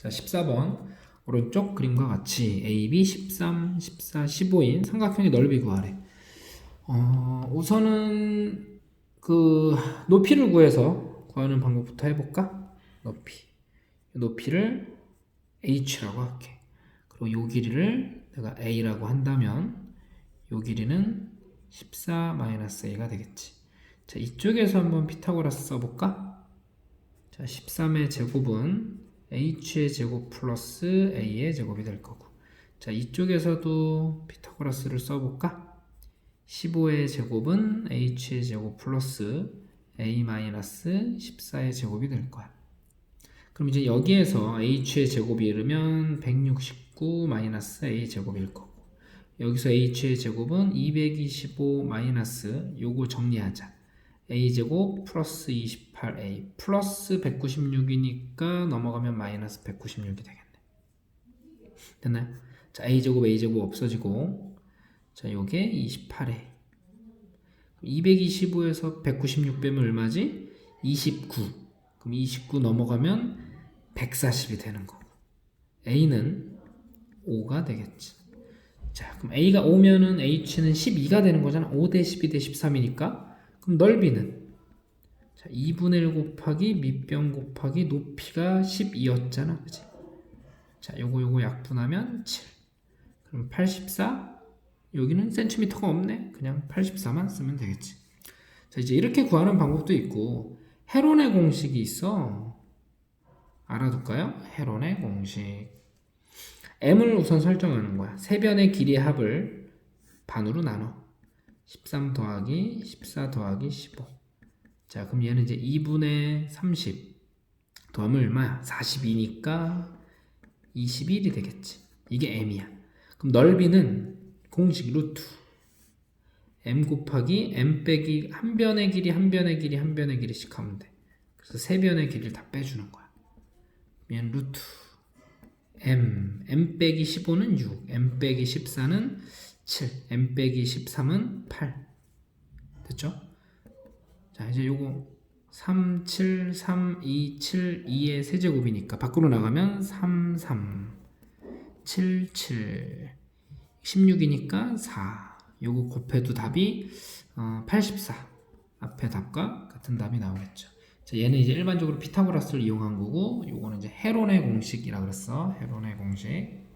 자, 14번 오른쪽 그림과 같이 AB 13, 14, 15인 삼각형의 넓이 구하래. 어, 우선은 그 높이를 구해서 구하는 방법부터 해볼까? 높이. 높이를 h라고 할게. 그리고 요 길이를 내가 a라고 한다면 요 길이는 14-a가 되겠지. 자, 이쪽에서 한번 피타고라스 써볼까? 자, 13의 제곱은 h의 제곱 플러스 a의 제곱이 될 거고. 자, 이쪽에서도 피타고라스를 써볼까? 15의 제곱은 h의 제곱 플러스 a 마이너스 14의 제곱이 될 거야. 그럼 이제 여기에서 h의 제곱이 이르면 169 마이너스 a 제곱일 거고 여기서 h의 제곱은 225 마이너스 요거 정리하자 a 제곱 플러스 28a 플러스 196이니까 넘어가면 마이너스 196이 되겠네 됐나요? 자 a 제곱 a 제곱 없어지고 자 요게 28a 225에서 196 빼면 얼마지? 29 그럼 29 넘어가면 140이 되는 거고 A는 5가 되겠지. 자, 그럼 A가 5면은 H는 12가 되는 거잖아. 5 대 12 대 13이니까. 그럼 넓이는 자, 2분의 1 곱하기 밑변 곱하기 높이가 12였잖아. 그지? 자, 요거 요거 약분하면 7. 그럼 84 여기는 센티미터가 없네. 그냥 84만 쓰면 되겠지. 자, 이제 이렇게 구하는 방법도 있고 헤론의 공식이 있어. 알아둘까요? 헤론의 공식. m을 우선 설정하는 거야. 세 변의 길이의 합을 반으로 나눠. 13 더하기 14 더하기 15. 자, 그럼 얘는 이제 2분의 30 더하면 얼마야? 42니까 21이 되겠지. 이게 m이야. 그럼 넓이는 공식 루트 m 곱하기 m 빼기 한 변의 길이 한 변의 길이 한 변의 길이씩 하면 돼. 그래서 세 변의 길이를 다 빼주는 거야. 그러면 루트 m m 빼기 15는 6, m 빼기 14는 7, m 빼기 13은 8. 됐죠? 자 이제 요거 3, 7, 3, 2, 7, 2의 세제곱이니까 밖으로 나가면 3, 3, 7, 7, 16이니까 4. 요거 곱해도 답이 어, 84. 앞에 답과 같은 답이 나오겠죠. 자, 얘는 이제 일반적으로 피타고라스를 이용한 거고, 요거는 이제 헤론의 공식이라 그랬어. 헤론의 공식.